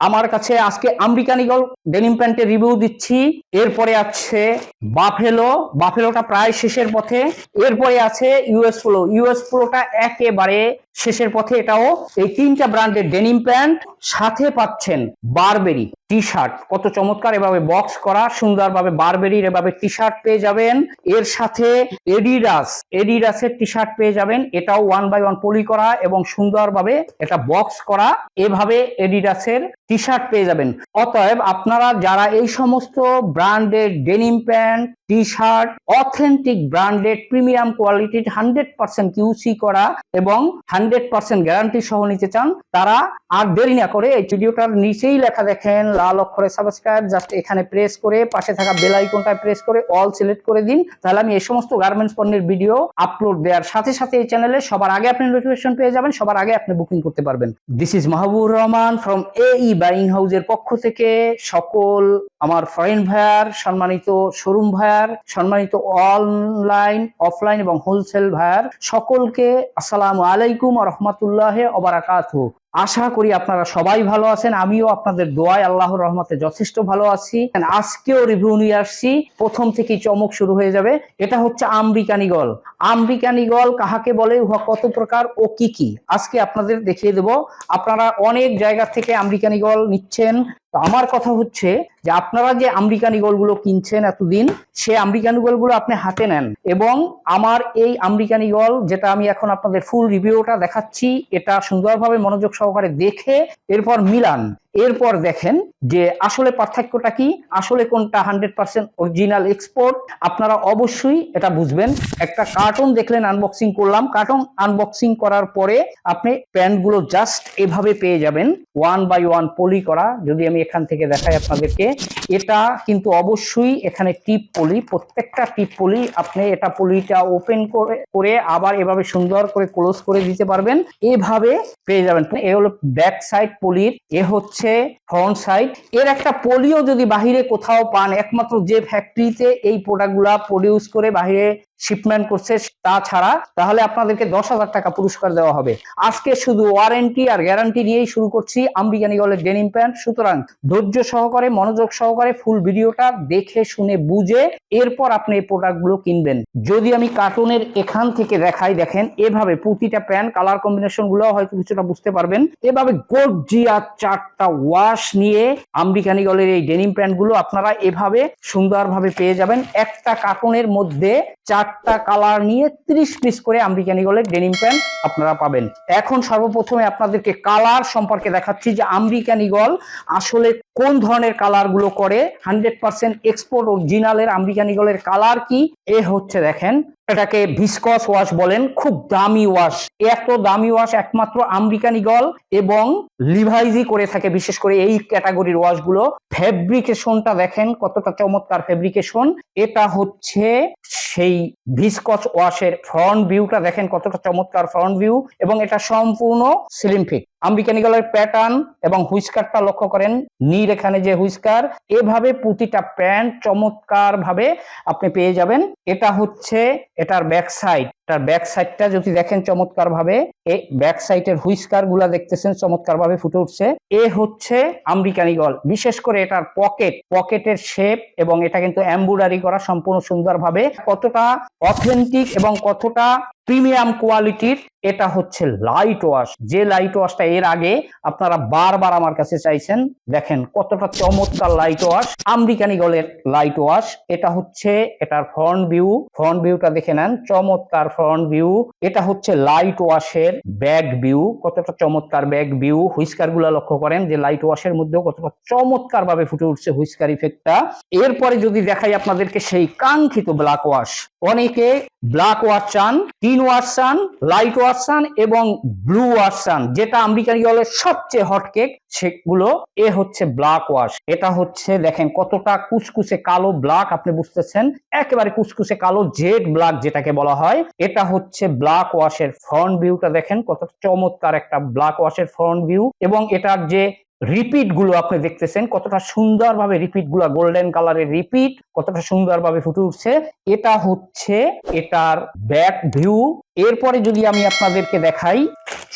আমার কাছে আজকে আমেরিকান ইগল ডেনিম প্যান্টের রিভিউ দিচ্ছি। এরপরে আছে বাফেলো বাফেলোটা প্রায় শেষের পথে। এরপরে আছে ইউএস পোলো ইউএস পোলোটা একেবারে শেষের পথে। এটাও এই তিনটা ব্র্যান্ডের ডেনিম প্যান্ট সাথে পাচ্ছেন বারবেরি টি শার্ট কত চমৎকার এভাবে বক্স করা, সুন্দরভাবে বারবেরির এভাবে টি শার্ট পেয়ে যাবেন। এর সাথে এডিডাস এডিডাসের টি শার্ট পেয়ে যাবেন। এটাও ওয়ান বাই ওয়ান পলি করা এবং সুন্দরভাবে এটা বক্স করা, এভাবে এডিডাসের টি শার্ট পেয়ে যাবেন। অতএব আপনারা যারা এই সমস্ত ব্র্যান্ডের denim pant T shirt authentic branded premium কোয়ালিটির হান্ড্রেড পার্সেন্ট কিউসি করা এবং হান্ড্রেড পার্সেন্ট গ্যারান্টি সহ নিতে চান, তারা আর দেরি না করে এই ভিডিওটার নিচেই লেখা দেখেন, লাল অক্ষরে সাবস্ক্রাইব জাস্ট এখানে প্রেস করে, পাশে থাকা বেল আইকনটা প্রেস করে অল সিলেক্ট করে দিন, তাহলে আমি এই সমস্ত গার্মেন্টস পণ্যের ভিডিও আপলোড দেওয়ার সাথে সাথে এই চ্যানেলে সবার আগে আপনি নোটিফিকেশন পেয়ে যাবেন, সবার আগে আপনি বুকিং করতে পারবেন। This is Mahbub Rahman from A E buying হাউজের পক্ষ থেকে সকল আমার ফরেন ভায়ার সম্মানিত শোরুম ভায়ার সম্মানিত অনলাইন অফলাইন এবং হোলসেল ভায়ার সকলকে আসসালামু আলাইকুম রহমতুল্লাহ অবরাকাত আশা করি আপনারা সবাই ভালো আছেন। আমিও আপনাদের দোয়ায় আল্লাহর রহমতে যথেষ্ট ভালো আছি। আজকেও রিভিউ নিয়ে আসছি। প্রথম থেকেই চমক শুরু হয়ে যাবে। এটা হচ্ছে আমেরিকান ইগল আমেরিকান ইগল কাহাকে বলে? উহা কত প্রকার ও কি কি? আজকে আপনাদের দেখিয়ে দেব। আপনারা অনেক জায়গা থেকে আমেরিকান ইগল নিচ্ছেন। তো আমার কথা হচ্ছে যে আপনারা যে আমেরিকান ইগলগুলো কিনছেন এতদিন, সে আমেরিকান ইগলগুলো আপনি হাতে নেন। এবং আমার এই আমেরিকান ইগল যেটা আমি এখন আপনাদের ফুল রিভিউটা দেখাচ্ছি, এটা সুন্দরভাবে মনোযোগ সহকারে দেখে এরপর মিলান। এরপর দেখেন যে আসলে পার্থক্যটা কি, আসলে কোনটা হান্ড্রেড পার্সেন্ট অরিজিনাল এক্সপোর্ট আপনারা অবশ্যই এটা বুঝবেন। একটা কার্টুন দেখলেন আনবক্সিং করলাম। কার্টুন আনবক্সিং করার পরে আপনি প্যান্টগুলো জাস্ট এভাবে পেয়ে যাবেন ওয়ান বাই ওয়ান পলি করা। যদি আমি এখান থেকে দেখাই আপনাদেরকে, এটা কিন্তু অবশ্যই এখানে টিপ পলি প্রত্যেকটা টিপ পলি আপনি এটা পলিটা ওপেন করে করে আবার এভাবে সুন্দর করে ক্লোজ করে দিতে পারবেন। এভাবে পেয়ে যাবেন। এ হলো ব্যাক সাইড পলির এ হচ্ছে ফ্রন্ট সাইড এর একটা পোলিও যদি বাহিরে কোথাও পান, একমাত্র যে ফ্যাক্টরিতে এই প্রোডাক্টগুলা প্রডিউস করে বাহিরে শিপমেন্ট করছে তাছাড়া তাহলে আপনাদেরকে দশ হাজার টাকা পুরস্কার দেওয়া হবে। আজকে শুধু ওয়ারেন্টি আর গ্যারান্টি নিয়েই শুরু করছি আম্বিকানি গলের ডেনিম প্যান্ট সুতরাং ধৈর্য সহকারে, মনোযোগ সহকারে ফুল ভিডিওটা দেখে, শুনে, বুঝে এরপর আপনি এই প্রোডাক্টগুলো কিনবেন। যদি আমি কার্টুনের এখান থেকে দেখাই, দেখেন, এভাবে প্রতিটা প্যান্ট কালার কম্বিনেশনগুলো হয়তো কিছুটা বুঝতে পারবেন। এভাবে গর্জিয়া চারটা ওয়াশ নিয়ে আম্বিকানি গলের এই ডেনিম প্যান্টগুলো আপনারা এভাবে সুন্দরভাবে পেয়ে যাবেন। একটা কার্টুনের মধ্যে চারটা কালার নিয়ে ত্রিশ পিস করে আম্বিকানি ইগলের ডেনিম প্যান্ট আপনারা পাবেন। এখন সর্বপ্রথমে আপনাদেরকে কালার সম্পর্কে দেখাচ্ছি যে আম্বিকানি গল আসলে কোন ধরনের কালারগুলো করে। হান্ড্রেড পার্সেন্ট এক্সপোর্ট অরিজিনালের আম্বিকানি গলের কালার কি? এ হচ্ছে দেখেন এটাকে ভিসকস ওয়াশ বলেন, খুব দামি ওয়াশ এত দামি ওয়াশ একমাত্র আমেরিকান ইগল এবং লিভাইজি করে থাকে, বিশেষ করে এই ক্যাটাগরির ওয়াশগুলো। ফেব্রিকেশনটা দেখেন, কতটা চমৎকার ফেব্রিকেশন এটা হচ্ছে সেই ভিসকস ওয়াশের ফ্রন্ট ভিউটা দেখেন, কতটা চমৎকার ফ্রন্ট ভিউ এবং এটা সম্পূর্ণ স্লিম ফিট আম্বিকানিকালের প্যাটার্ন এবং হুইস্কারটা লক্ষ্য করেন। নীর এখানে যে হুইস্কার, এভাবে প্রতিটা প্যান্ট চমৎকার ভাবে আপনি পেয়ে যাবেন। এটা হচ্ছে, এটার ব্যাক সাইড এটার ব্যাক সাইডটা যদি দেখেন চমৎকার ভাবে এই ব্যাক সাইডের হুইস্কারগুলা দেখতেছেন চমৎকার ভাবে ফুটে উঠছে। এ হচ্ছে আমেরিকানিগল বিশেষ করে এটার পকেট পকেটের শেপ এবং এটা কিন্তু এম্বুডারি করা সম্পূর্ণ সুন্দরভাবে। কতটা অথেন্টিক এবং কতটা প্রিমিয়াম কোয়ালিটির এটা হচ্ছে লাইট ওয়াশ যে লাইট ওয়াশটা এর আগে আপনারা বারবার আমার কাছে চাইছেন, দেখেন কতটা চমৎকার লাইট ওয়াশ আমেরিকানি গলের লাইট ওয়াশ এটা হচ্ছে এটার ফ্রন্ট ভিউ ফ্রন্ট ভিউটা দেখে নেন, চমৎকার ফ্রন্ট ভিউ এটা হচ্ছে লাইট ওয়াশের ব্যাক ভিউ কতটা চমৎকার ব্যাক ভিউ হুইস্কারগুলা লক্ষ্য করেন যে লাইট ওয়াশের মধ্যেও কতটা চমৎকার ভাবে ফুটে উঠছে হুইস্কার ইফেক্টটা এরপরে যদি দেখাই আপনাদেরকে সেই কাঙ্ক্ষিত ব্ল্যাক ওয়াশ অনেকে ব্ল্যাক ওয়াশ চান তিন ওয়াশ চান লাইট ওয়াশ চান এবং ব্লু ওয়াশ চান, যেটা আমেরিকান ইগলের সবচেয়ে হট কেক সেগুলো, এ হচ্ছে ব্ল্যাক ওয়াশ এটা হচ্ছে, দেখেন কতটা কুচকুচে কালো ব্ল্যাক আপনি বুঝতেছেন? একেবারে কুচকুচে কালো জেড ব্ল্যাক যেটাকে বলা হয়। এটা হচ্ছে ব্ল্যাক ওয়াশের ফ্রন্ট ভিউটা দেখেন, কত চমৎকার একটা ব্ল্যাক ওয়াশের ফ্রন্ট ভিউ এবং এটার যে রিপিটগুলো আপনি দেখতেছেন, কতটা সুন্দরভাবে রিপিটগুলো গোল্ডেন কালারের রিপিট কতটা সুন্দরভাবে ফুটে উঠছে, এটা হচ্ছে এটার ব্যাক ভিউ এরপরে যদি আমি আপনাদেরকে দেখাই,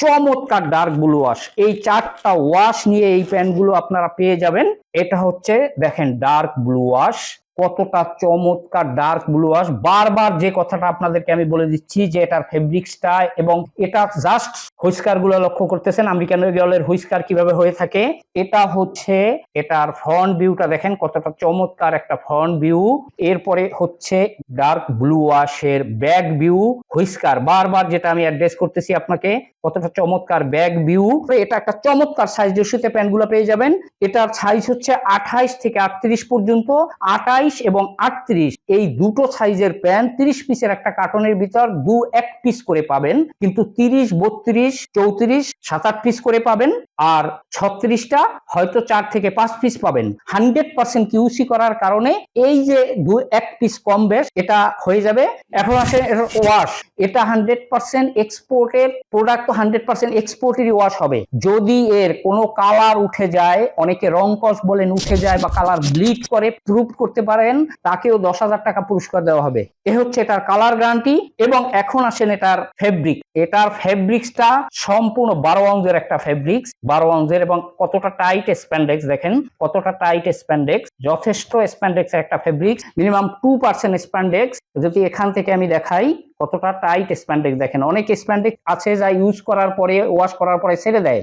চমৎকার ডার্ক ব্লু ওয়াশ এই চারটা ওয়াশ নিয়ে এই প্যান্টগুলো আপনারা পেয়ে যাবেন। এটা হচ্ছে, দেখেন ডার্ক ব্লু ওয়াশ কতটা চমৎকার ডার্ক ব্লু ওয়াশ বারবার যে কথাটা আপনাদেরকে আমি বলে দিচ্ছি যে এটার ফেব্রিক্সটা এবং এটা জাস্ট হুইস্কারগুলো লক্ষ্য করতেছেন, আমেরিকান গলের হুইস্কার কীভাবে হয়ে থাকে। এটা হচ্ছে, এটার ফ্রন্ট ভিউটা দেখেন কতটা চমৎকার একটা ফ্রন্ট ভিউ এরপরে হচ্ছে ডার্ক ব্লু ওয়াশের ব্যাক ভিউ হুইস্কার। বারবার যেটা আমি অ্যাড্রেস করতেছি আপনাকে, কতটা চমৎকার ব্যাক ভিউ এটা একটা চমৎকার সাইজ রেশিওতে প্যান্টগুলো পেয়ে যাবেন। এটার সাইজ হচ্ছে আঠাইশ থেকে আটত্রিশ পর্যন্ত। আঠাইশ এবং আটত্রিশ। এই দুটো সাইজের প্যান্ট তিরিশ পিসের একটা কার্টনের ভিতর দু এক পিস করে পাবেন। কিন্তু তিরিশ, বত্রিশ, চৌত্রিশ সাত আট পিস করে পাবেন। আর ছত্রিশটা হয়তো চার থেকে পাঁচ পিস পাবেন। হান্ড্রেড পার্সেন্ট কিউসি করার কারণে এই যে দু এক পিস কম বেশ, এটা হয়ে যাবে। এখন আসে ওয়াশ। এটা হান্ড্রেড পার্সেন্ট এক্সপোর্টের প্রোডাক্ট, তো হান্ড্রেড পার্সেন্ট এক্সপোর্টেরই ওয়াশ হবে। যদি এর কোনো কালার উঠে যায়, অনেকে রং কস বলেন উঠে যায় বা কালার ব্লিড করে প্রুভ করতে পারেন, তাকেও দশ হাজার টাকা পুরস্কার দেওয়া হবে। এ হচ্ছে এটার কালার গ্যারান্টি এবং এখন আসেন এটার ফেব্রিক এটার ফেব্রিক্সটা সম্পূর্ণ বারো অংশের একটা ফেব্রিক্স বারো অংশের এবং কতটা টাইট স্প্যান্ডেক্স দেখেন, কতটা টাইট স্প্যান্ডেক্স যথেষ্ট স্প্যান্ডেক্স একটা fabrics minimum two percent spandex যদি এখান থেকে আমি দেখাই কতটা টাইট স্প্যান্ডেক্স দেখেন। অনেক স্প্যান্ডেক্স আছে যা ইউজ করার পরে ওয়াশ করার পরে ছেড়ে দেয়।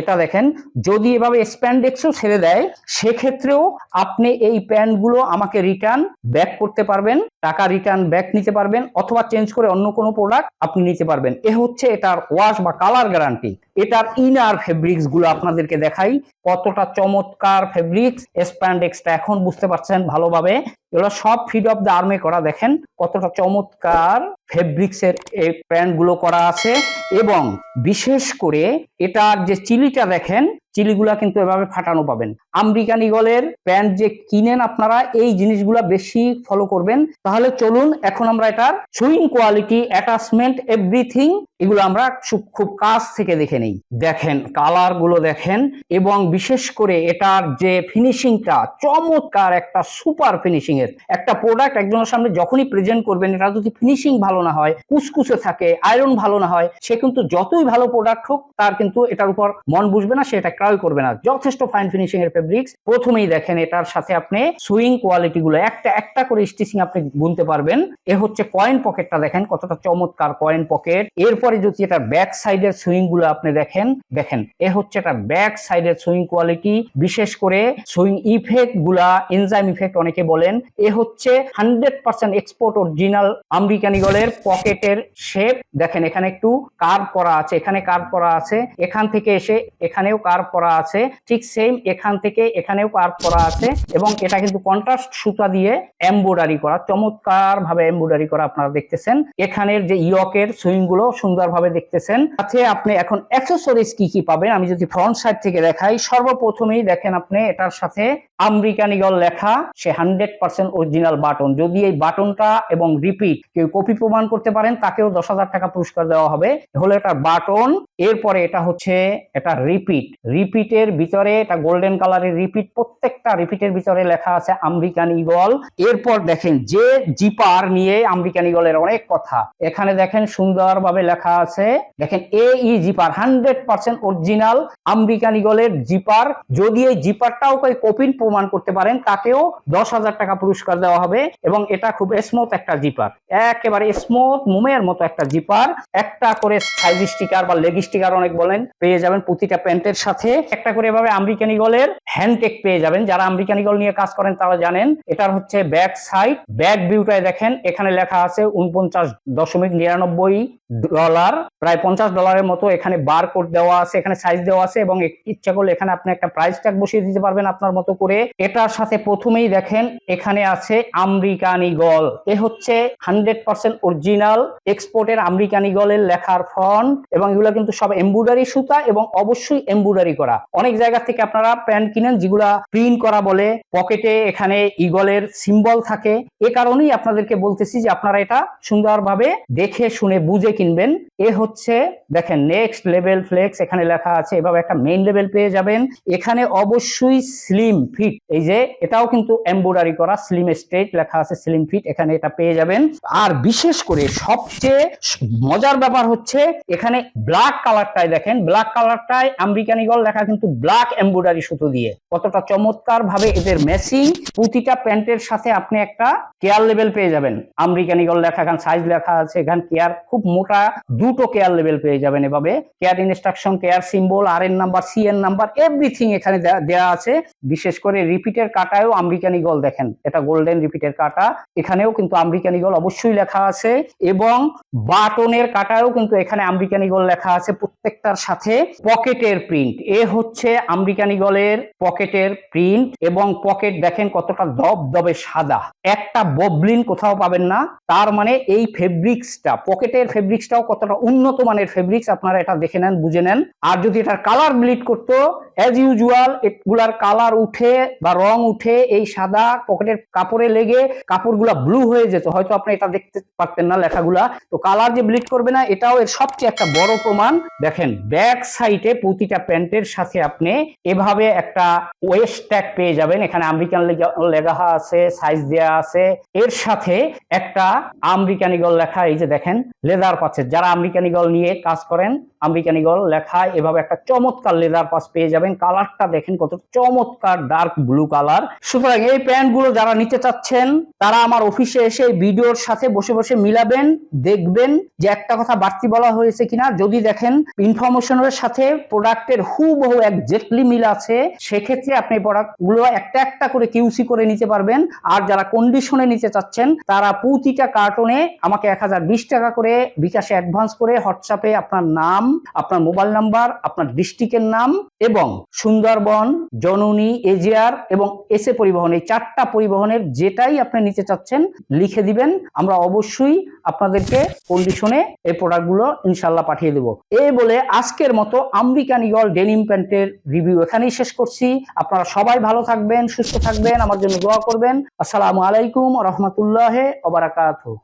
এটা দেখেন, যদি এভাবে স্প্যান্ডেক্সও ছেড়ে দেয়, সেক্ষেত্রেও আপনি এই প্যান্টগুলো আমাকে রিটার্ন ব্যাক করতে পারবেন। টাকা রিটার্ন ব্যাক নিতে পারবেন অথবা চেঞ্জ করে অন্য কোনো প্রোডাক্ট আপনি নিতে পারবেন। এ হচ্ছে এটার ওয়াশ বা কালার গ্যারান্টি এটার ইনার ফেব্রিক্সগুলো আপনাদেরকে দেখাই। কতটা চমৎকার ফেব্রিক্স স্প্যান্ডেক্সটা এখন বুঝতে পারছেন ভালোভাবে। এগুলো সব ফিড অফ দ্য আর্মে করা, দেখেন কতটা চমৎকার ফেব্রিক্স এর এই প্যান্টগুলো করা আছে। এবং বিশেষ করে এটার যে চিলিটা দেখেন চিলিগুলা কিন্তু এভাবে ফাটানো পাবেন। আমেরিকান ইগলের প্যান্ট যে কিনেন আপনারা, এই জিনিসগুলা বেশি ফলো করবেন। তাহলে চলুন, এখন আমরা এটার সুইং কোয়ালিটি অ্যাটাচমেন্ট এভরিথিং এগুলো আমরা খুব- কাছ থেকে দেখে নেই। দেখেন কালারগুলো দেখেন, এবং বিশেষ করে এটার যে ফিনিশিংটা চমৎকার একটা সুপার ফিনিশিং এর। একটা প্রোডাক্ট একজনের সামনে যখনই প্রেজেন্ট করবেন, এটা যদি ফিনিশিং ভালো না হয় কুচকুচে থাকে আয়রন ভালো না হয়, সে কিন্তু যতই ভালো প্রোডাক্ট হোক, তার কিন্তু এটার উপর মন বুঝবে না, সে এটা ক্রয় করবে না। যথেষ্ট ফাইন ফিনিশিং এর ফেব্রিক্স প্রথমেই দেখেন এটার সাথে আপনি সুইং কোয়ালিটি গুলো একটা একটা করে স্টিচিং আপনি গুনতে পারবেন। এ হচ্ছে কয়েন পকেটটা দেখেন, কতটা চমৎকার কয়েন পকেট এরপরে যদি এটার ব্যাক সাইডের সুইংগুলো আপনি দেখেন দেখেন, এ হচ্ছে এটা ব্যাক সাইডের সুইং কোয়ালিটি বিশেষ করে সুইং ইফেক্টগুলা এনজাইম ইফেক্ট অনেকে বলেন। এ হচ্ছে hundred percent export original American ইগলের পকেটের শেপ দেখেন, এখানে একটু কার্ভ করা আছে, এখানে কার্ভ করা আছে। এখান থেকে এসে এখানেও কার্ভ করা আছে, ঠিক সেম এখান থেকে এখানেও কার্ভ করা আছে এবং এটা কিন্তু কন্ট্রাস্ট সুতা দিয়ে এমব্রয়ডারি করা চমৎকার ভাবে এমব্রয়ডারি করা আপনারা দেখতেছেন। এখানের যে ইয়কের সুইংগুলো সুন্দরভাবে দেখতেছেন। সাথে আপনি এখন অ্যাক্সেসরিজ কি কি পাবেন? আমি যদি ফ্রন্ট সাইড থেকে দেখাই, সর্বপ্রথমেই দেখেন আপনি এটার সাথে আমেরিকান ইগল লেখা, সে হান্ড্রেড পার্সেন্ট অরিজিনাল বাটন যদি এই বাটনটা এবং রিপিট কেউ কপি প্রমাণ করতে পারেন, তাকেও দশ হাজার টাকা পুরস্কার দেওয়া হবে। হলো এটা বাটন এরপরে এটা হচ্ছে, এটা রিপিট রিপিটের ভিতরে, এটা গোল্ডেন কালারের রিপিট প্রত্যেকটা রিপিটের ভিতরে লেখা আছে আমেরিকান ইগল এরপর দেখেন যে জিপার নিয়ে আমেরিকান ইগলের অনেক কথা। এখানে দেখেন সুন্দরভাবে লেখা আছে, দেখেন এ ই zipper hundred percent original American ইগলের zipper যদি এই জিপারটাও কেউ কপি প্রমাণ করতে পারেন তাকেও দশ হাজার টাকা পুরস্কার দেওয়া হবে এবং এটা খুব স্মুথ একটা জিপার একেবারে স্মুথ মোমের মতো একটা জিপার একটা করে সাইজ স্টিকার বা লেগ স্টিকার অনেক বলেন, পেয়ে যাবেন প্রতিটা প্যান্টের সাথে। একটা করে এভাবে আমেরিকান ইগলের হ্যান্ডটেক পেয়ে যাবেন। যারা আমেরিকান ইগল নিয়ে কাজ করেন তারা জানেন, এটার হচ্ছে ব্যাক সাইড। ব্যাক ভিউটায় দেখেন, এখানে লেখা আছে উনপঞ্চাশ দশমিক নিরানব্বই ডলার, প্রায় পঞ্চাশ ডলারের মতো এখানে বার কোড দেওয়া আছে, এখানে সাইজ দেওয়া আছে এবং ইচ্ছা করলে এখানে আপনি একটা প্রাইস ট্যাগ বসিয়ে দিতে পারবেন আপনার মতো করে। এটার সাথে প্রথমেই দেখেন, এখানে আছে আমেরিকান ইগল এ হচ্ছে হান্ড্রেড পার্সেন্ট অরিজিনাল এক্সপোর্টের আমেরিকান ইগলের লেখার ফন্ট এবং এগুলো কিন্তু সব এমব্রয়ডারি সুতা এবং অবশ্যই এমব্রয়ডারি করা। করা। অনেক জায়গা থেকে আপনারা প্যান্ট কিনেন যেগুলা প্রিন্ট করা বলে, পকেটে এখানে ইগলের সিম্বল থাকে। এ কারণেই আপনাদেরকে বলতেছি যে আপনারা এটা সুন্দরভাবে দেখে, শুনে, বুঝে কিনবেন। এ হচ্ছে, দেখেন নেক্সট লেভেল ফ্লেক্স এখানে লেখা আছে, এভাবে একটা মেইন লেভেল পেয়ে যাবেন। এখানে অবশ্যই স্লিম ফিট এই যে এটাও কিন্তু এমব্রয়ডারি করা স্লিম স্ট্রেট লেখা আছে স্লিম ফিট এখানে এটা পেয়ে যাবেন। আর বিশেষ করে সবচেয়ে মজার ব্যাপার হচ্ছে, এখানে ব্ল্যাক কালারটায় দেখেন ব্ল্যাক কালারটায় আমেরিকান ইগল লেখা কিন্তু ব্ল্যাক এমব্রয়ডারি সুতো দিয়ে। কতটা চমৎকার ভাবে এদের ম্যাচিং প্রতিটা প্যান্টের সাথে আপনি একটা কেয়ার লেভেল পেয়ে যাবেন। আমেরিকান ইগল লেখা, এখানে সাইজ লেখা আছে, এখানে কেয়ার খুব মোটা, দুটো কেয়ার লেভেল পেয়ে যাবেন এভাবে। কেয়ার ইনস্ট্রাকশন কেয়ার সিম্বল আর এর নাম্বার সি এর নাম্বার এভরিথিং এখানে দেওয়া আছে। বিশেষ করে রিপিটের কাটায়ও আমেরিকান ইগল দেখেন। এটা গোল্ডেন রিপিটের কাটা। এখানেও কিন্তু আমেরিকান ইগল অবশ্যই লেখা আছে এবং বাটনের কাটায়ও কিন্তু এখানে আমেরিকান ইগল লেখা আছে প্রত্যেকটার সাথে পকেটের প্রিন্ট এ হচ্ছে আমেরিকান ইগলের পকেটের প্রিন্ট এবং পকেট দেখেন কতটা দব দবে সাদা। একটা ববলিন কোথাও পাবেন না। তার মানে এই ফেব্রিক্সটা পকেটের ফেব্রিক্সটাও কতটা উন্নত মানের ফেব্রিক্স আপনারা এটা দেখে নেন, বুঝে নেন। আর যদি এটার কালার ব্লিড করতো অ্যাজ ইউজুয়াল এগুলার কালার উঠে বা রং উঠে এই সাদা পকেটের কাপড়ে লেগে কাপড়গুলা ব্লু হয়ে যেত। হয়তো আপনি এটা দেখতে পারতেন না লেখাগুলা। তো কালার যে ব্লিড করবে না, এটাও এর সবচেয়ে একটা বড় প্রমাণ। দেখেন ব্যাক সাইডে প্রতিটা প্যান্টের সাথে আপনি এভাবে একটা ওয়েস্ট ট্যাগ পেয়ে যাবেন। এখানে আমেরিকান লেখা আছে সাইজ দেয়া আছে। এর সাথে একটা আমেরিকান ইগল লেখা, এই যে দেখেন লেদার পাচ্ছে যারা আমেরিকান ইগল নিয়ে কাজ করেন, আমেরিকান ইগল লেখা, এভাবে একটা চমৎকার লেদার পাস পেয়ে যাবেন। কালারটা দেখেন কত চমৎকার। ডার্ক ব্লু কালার সুতরাং এই প্যান্টগুলো যারা নিতে চাচ্ছেন, তারা আমার অফিসে এসে ভিডিওর সাথে বসে বসে মিলাবেন, দেখবেন যে একটা কথা বাড়তি বলা হয়েছে কিনা। যদি দেখেন ইনফরমেশনের সাথে প্রোডাক্টের হুবহু একজেক্টলি মিল আছে, সেক্ষেত্রে আপনি প্রোডাক্টগুলো একটা একটা করে কিউসি করে নিতে পারবেন। আর যারা কন্ডিশনে নিতে চাচ্ছেন, তারা প্রতিটা কার্টনে আমাকে এক হাজার বিশ টাকা করে বিকাশে অ্যাডভান্স করে হোয়াটসঅ্যাপে আপনার নাম, আপনার মোবাইল নাম্বার আপনার ডিস্ট্রিক্টের নাম এবং সুন্দরবন, জননী এজিআর এবং এসে পরিবহন, এই চারটা পরিবহনের যেটাই আপনি নিতে চাচ্ছেন, লিখে দিবেন। আমরা অবশ্যই আপনাদেরকে কন্ডিশনে এই প্রোডাক্টগুলো ইনশাল্লাহ পাঠিয়ে দেবো। এই বলে আজকের মতো আমেরিকান ইগল ডেনিম প্যান্টের রিভিউ এখানেই শেষ করছি। আপনারা সবাই ভালো থাকবেন, সুস্থ থাকবেন, আমার জন্য দোয়া করবেন। আসসালামু আলাইকুম রহমতুল্লাহ ওবারাকাতুহ